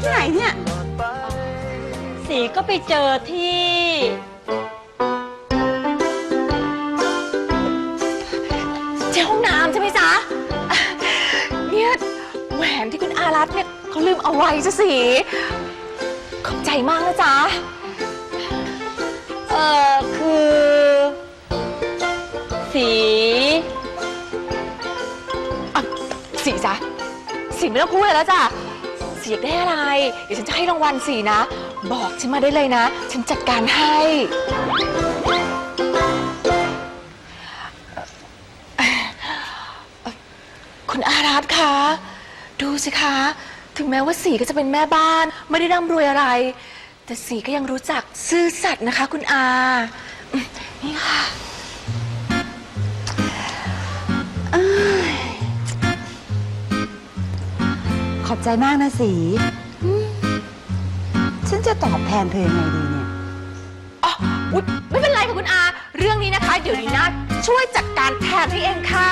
ที่ไหนเนี่ย สีก็ไปเจอที่ เจ้าห้องน้ำใช่ไหมจ๊ะ เนี่ยแหวนที่คุณอารัตน์เนี่ยเขาลืมเอาไว้จ้ะสิขอบใจมากนะจ๊ะ เออคือ สีสีจ๊ะสีไม่ต้องพูดเลยแล้วจ้ะ อยากได้อะไร เดี๋ยวฉันจะให้รางวัลสีนะ บอกฉันมาได้เลยนะ ฉันจัดการให้ คุณอารัตคะ ดูสิคะ ถึงแม้ว่าสีก็จะเป็นแม่บ้าน ไม่ได้ร่ำรวยอะไร แต่สีก็ยังรู้จักซื่อสัตย์นะคะ คุณอา นี่ค่ะ ขอบใจมากนะสีอืมฉันจะตอบแทนเธอยังไงดีเนี่ย อ๋ออุ๊ยไม่เป็นไรค่ะคุณอา เรื่องนี้นะคะ เดี๋ยวนีน่าช่วยจัดการแทนให้เองค่ะ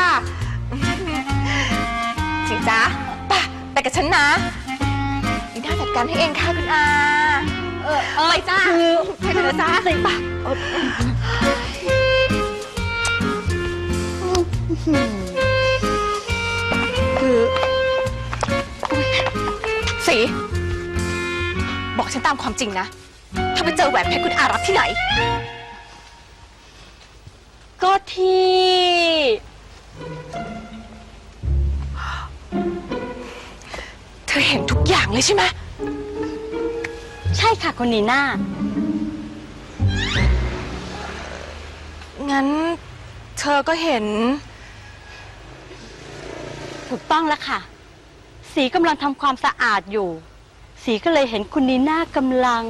สิจ๊ะไปไปกับฉันนะนีน่าจัดการให้เองค่ะคุณอาเออเออไปจ้าคือไปกันนะจ้าไปคือ สีบอกฉันตามความจริงนะ ถ้าไปเจอแหวนเพชรคุณอารับที่ไหน ก็ที่ เธอเห็นทุกอย่างเลยใช่ไหม ใช่ค่ะคุณนีน่า งั้นเธอก็เห็น ถูกต้องแล้วค่ะ สีกำลังทำความสะอาดอยู่ สีก็เลยเห็นคุณนีน่ากำลัง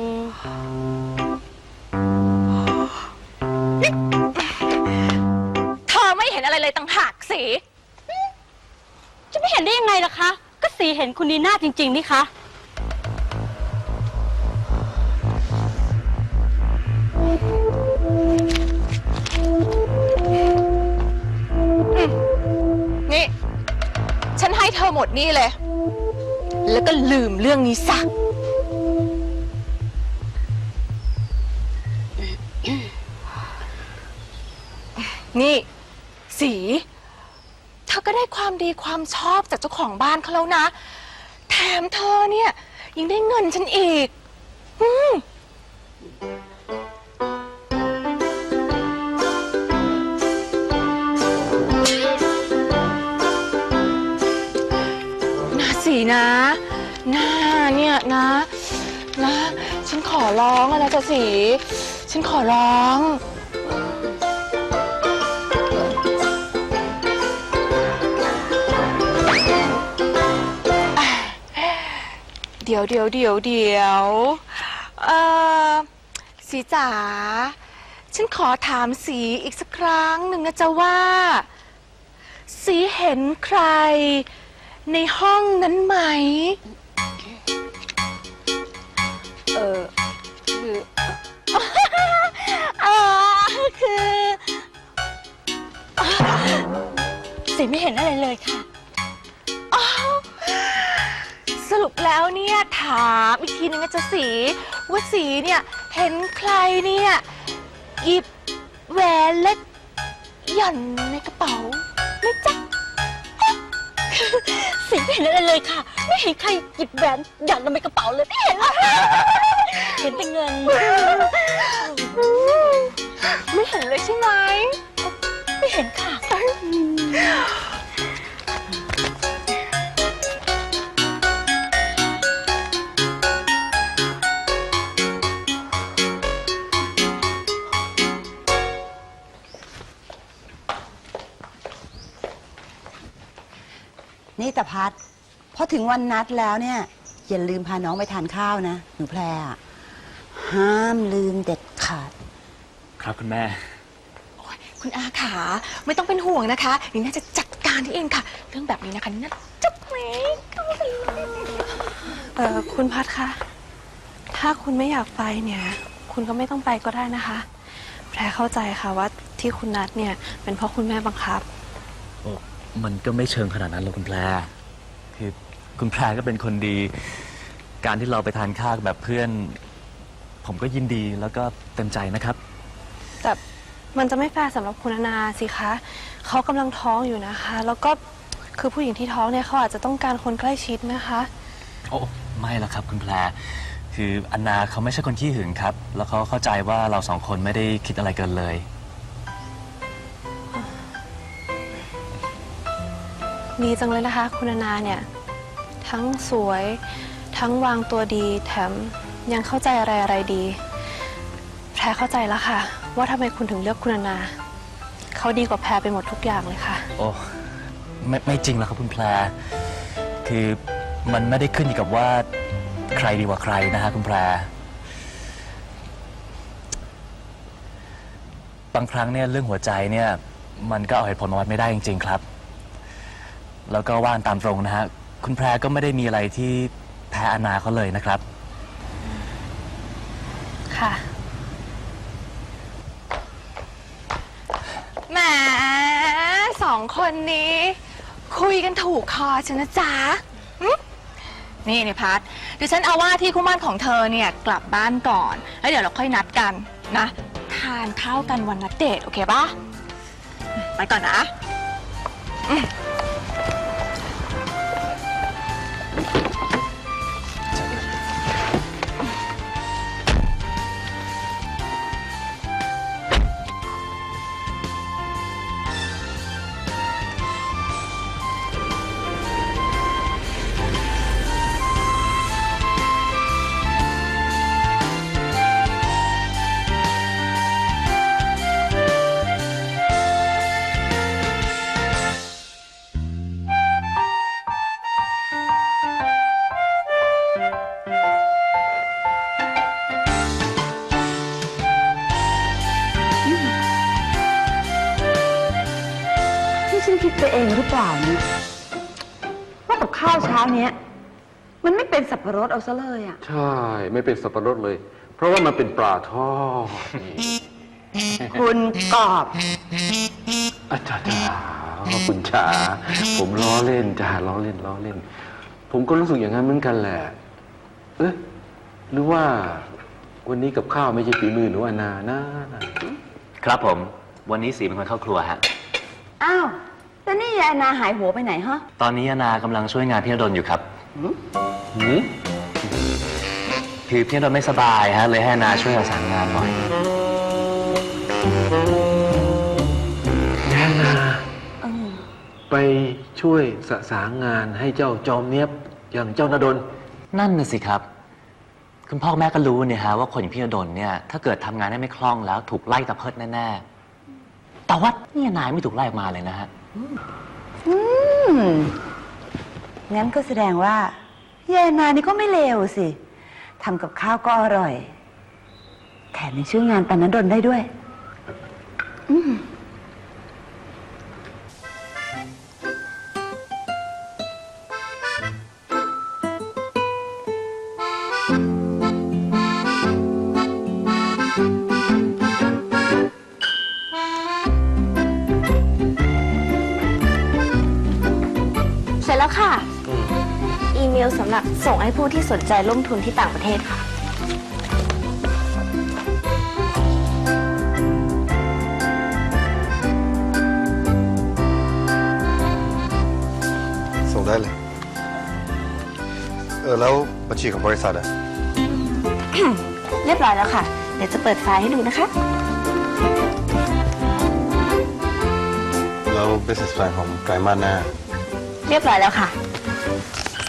เธอไม่เห็นอะไรเลยต่างหากสิจะไม่เห็นได้ยังไงล่ะคะ ก็สีเห็นคุณนีน่าจริง ๆ นี่คะนี่ ฉันให้เธอหมดนี่เลย แล้วก็ลืมเรื่องนี้ซะ นี่ สี เธอก็ได้ความดีความชอบจากเจ้าของบ้านเขาแล้วนะ แถมเธอเนี่ย ยังได้เงินฉันอีก อืม สีนะหน้าเนี่ยนะ นะ ฉันขอร้องอะนะจ๊ะสีฉันขอร้อง เดี๋ยวเดี๋ยวเดี๋ยวเดี๋ยวเออสีจ๋าฉันขอถามสีอีกสักครั้งหนึ่งนะจ๊ะว่า สีเห็นใคร ในห้องนั้นไหม เออคืออ่าคืออ่าสีไม่เห็นอะไรเลยค่ะอ้าวสรุปแล้วเนี่ยถามอีกทีนึงนะจ๊ะสีว่าสีเนี่ยเห็นใครเนี่ยหยิบแหวนเล็กหย่อนในกระเป๋าไหม่จ๊ะ สิไม่เห็นอะไรเลยค่ะ ไม่เห็นใครหยิบแหวนหย่อนลงไปกระเป๋าเลยไม่เห็นเลยเห็นแต่เงิน ไม่เห็นเลยใช่ไหม อถึงวันนัดแล้วเนี่ยอย่าลืมพาน้องไปทานข้าวนะ หนูแพรอะห้ามลืมเด็ดขาด ครับคุณแม่คุณอาขาไม่ต้องเป็นห่วงนะคะนี่น่าจะจัดการที่เองค่ะ เรื่องแบบนี้นะคะนี่น่าจะไม่เข้าไปเลยเอ่อคุณพัดคะ ถ้าคุณไม่อยากไปเนี่ย คุณก็ไม่ต้องไปก็ได้นะคะ แพรเข้าใจค่ะว่าที่คุณนัดเนี่ย เป็นเพราะคุณแม่บังคับโอ้มันก็ไม่เชิงขนาดนั้นหรอกคุณแพรคือ คุณแพรก็เป็นคนดี การที่เราไปทานข้าวแบบเพื่อน ผมก็ยินดีแล้วก็เต็มใจนะครับ แต่มันจะไม่แฟร์สำหรับคุณนานาสิคะเขากำลังท้องอยู่นะคะ แล้วก็คือผู้หญิงที่ท้องเนี่ยเขาอาจจะต้องการคนใกล้ชิดนะคะ โอ้ไม่ละครับ คุณแพรคืออันนาเขาไม่ใช่คนขี้หึงครับ แล้วเขาเข้าใจว่าเราสองคนไม่ได้คิดอะไรเกินเลย ดีจังเลยนะคะ คุณนานาเนี่ย ทั้งสวย ทั้งวางตัวดี แถมยังเข้าใจอะไรอะไรดี แพรเข้าใจแล้วค่ะ ว่าทำไมคุณถึงเลือกคุณนา เขาดีกว่าแพรไปหมดทุกอย่างเลยค่ะ โอ้ไม่ไม่จริงแล้วครับคุณแพร คือมันไม่ได้ขึ้นอยู่กับว่าใครดีกว่าใครนะฮะคุณแพร บางครั้งเนี่ยเรื่องหัวใจเนี่ยมันก็เอาเหตุผลมาวัดไม่ได้จริง ๆ ครับ แล้วก็ว่านตามตรงนะฮะ คุณแพรก็ไม่ได้มีอะไรที่แพ้อนาเขาเลยนะครับ ค่ะ แหมสองคนนี้ คุยกันถูกคอฉันนะจ๊ะหึนี่นี่พัดเดี๋ยวฉันเอาว่าที่คู่หมั่นของเธอเนี่ยกลับบ้านก่อน แล้วเดี๋ยวเราค่อยนัดกันนะ ทานข้าวกันวันนัดเดทโอเคปะไปก่อนนะที่ เช้าเนี้ย มันไม่เป็นสับปะรดเอาซะเลยอะ ใช่ ไม่เป็นสับปะรดเลย เพราะว่ามันเป็นปลาทอดนี่คุณกอบอาจารย์จ๋าคุณจ๋าผมล้อเล่นจ้าล้อเล่นล้อเล่น ผมก็รู้สึกอย่างนั้นเหมือนกันแหละ เอ๊ะหรือว่าวันนี้กับข้าวไม่ใช่ฝีมือหนูอานานะครับผม วันนี้สีเป็นคนเข้าครัวฮะ อ้าว แล้วนี่ยายนาหายหัวไปไหนฮะตอนนี้อานากำลังช่วยงานพี่อดลอยู่ครับหืมคือพี่อดลไม่สบายฮะเลยให้อานาช่วยประสานงานหน่อยแน่นาไปช่วยสะสางงานให้เจ้าจอมเนียบอย่างเจ้านดลนั่นน่ะสิครับ คุณพ่อแม่ก็รู้เนี่ยฮะว่าคนอย่างพี่อดลเนี่ยถ้าเกิดทำงานได้ไม่คล่องแล้วถูกไล่ตะเพิดแน่ๆแต่ว่าเนี่ยนายไม่ถูกไล่ออกมาเลยนะฮะ อืม งั้นก็แสดงว่ายายนานี่ก็ไม่เลวสิ ทำกับข้าวก็อร่อย แถมยังช่วยงานปานนันดนได้ด้วย อืม สำหรับส่งให้ผู้ที่สนใจลงทุนที่ต่างประเทศค่ะ ส่งได้เลย เออ แล้วบัญชีของบริษัทอะ เรียบร้อยแล้วค่ะ เดี๋ยวจะเปิดไฟล์ให้ดูนะคะ แล้ว business plan ของไตรมาสหน้า เรียบร้อยแล้วค่ะ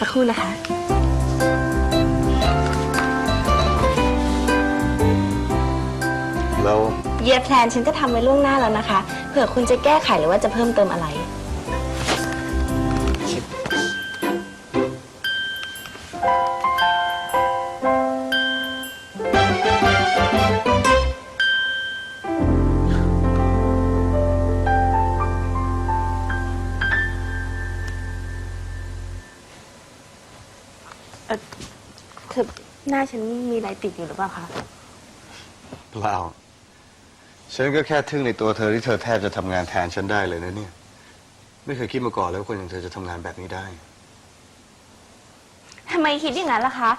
สักครู่นะคะ แล้วเยียแพลนฉันก็ทำไว้ล่วงหน้าแล้วนะคะ เผื่อคุณจะแก้ไขหรือว่าจะเพิ่มเติมอะไร คือหน้าฉันมีอะไรติดอยู่หรือเปล่าคะ เปล่า ฉันก็แค่ทึ่งในตัวเธอที่เธอแทบจะทำงานแทนฉันได้เลยนะเนี่ย ไม่เคยคิดมาก่อนเลยว่าคนอย่างเธอจะทำงานแบบนี้ได้ ทำไมคิดอย่างนั้นล่ะคะ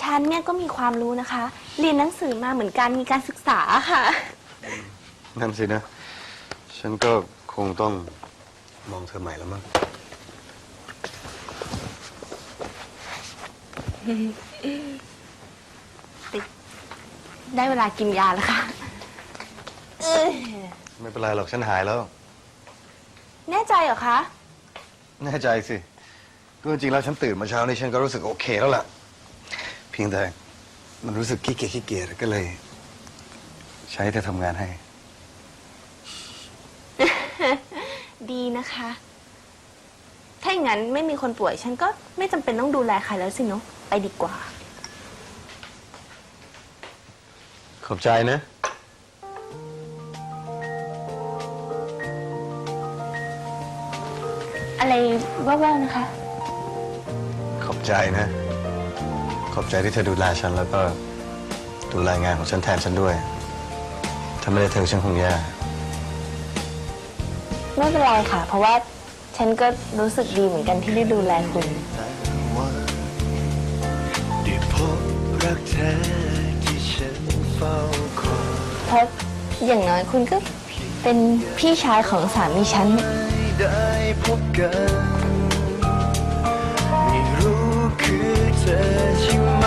ฉันเนี่ยก็มีความรู้นะคะ เรียนหนังสือมาเหมือนกัน มีการศึกษาค่ะ นั่นสินะ ฉันก็คงต้องมองเธอใหม่แล้วมั้ง ได้เวลากินยาแล้วค่ะเอ้ย ไม่เป็นไรหรอกฉันหายแล้ว แน่ใจเหรอคะ แน่ใจสิก็จริงๆแล้วฉันตื่นมาเช้านี้ฉันก็รู้สึกโอเคแล้วล่ะ เพียงแต่มันรู้สึกขี้เกียจขี้เกียจก็เลย ใช้เธอทำงานให้ ดีนะคะ ถ้าอย่างนั้นไม่มีคนป่วย ฉันก็ไม่จำเป็นต้องดูแลใครแล้วสิเนาะไปดีกว่า ขอบใจนะ อะไรแว่วๆนะคะ ขอบใจนะ ขอบใจที่เธอดูแลฉันแล้วก็ดูแลงานของฉันแทนฉันด้วย ถ้าไม่ได้เธอฉันคงแย่ไม่เป็นไรค่ะ เพราะว่าฉันก็รู้สึกดีเหมือนกันที่ได้ดูแลคุณได้พบรักแท้ที่ฉันเฝ้าคอยเพราะอย่างน้อยคุณก็เป็นพี่ชายของสามีฉัน ได้พบกัน ไม่รู้คือเธอใช่ไหม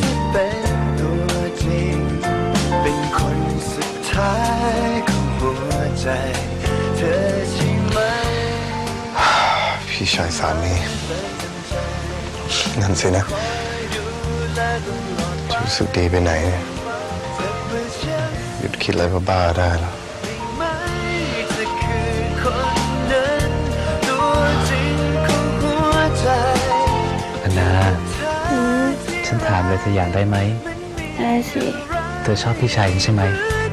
ที่เป็นตัวจริง เป็นคนสุดท้ายของหัวใจ เธอใช่ไหม พี่ชายสามีนั่นสินะจะรู้สึกดีไปไหน หยุดคิดอะไรบ้าๆได้แล้ว ฉันถามเลยเธออยากได้ไหม ได้สิ เธอชอบพี่ชายฉันใช่ไหมเ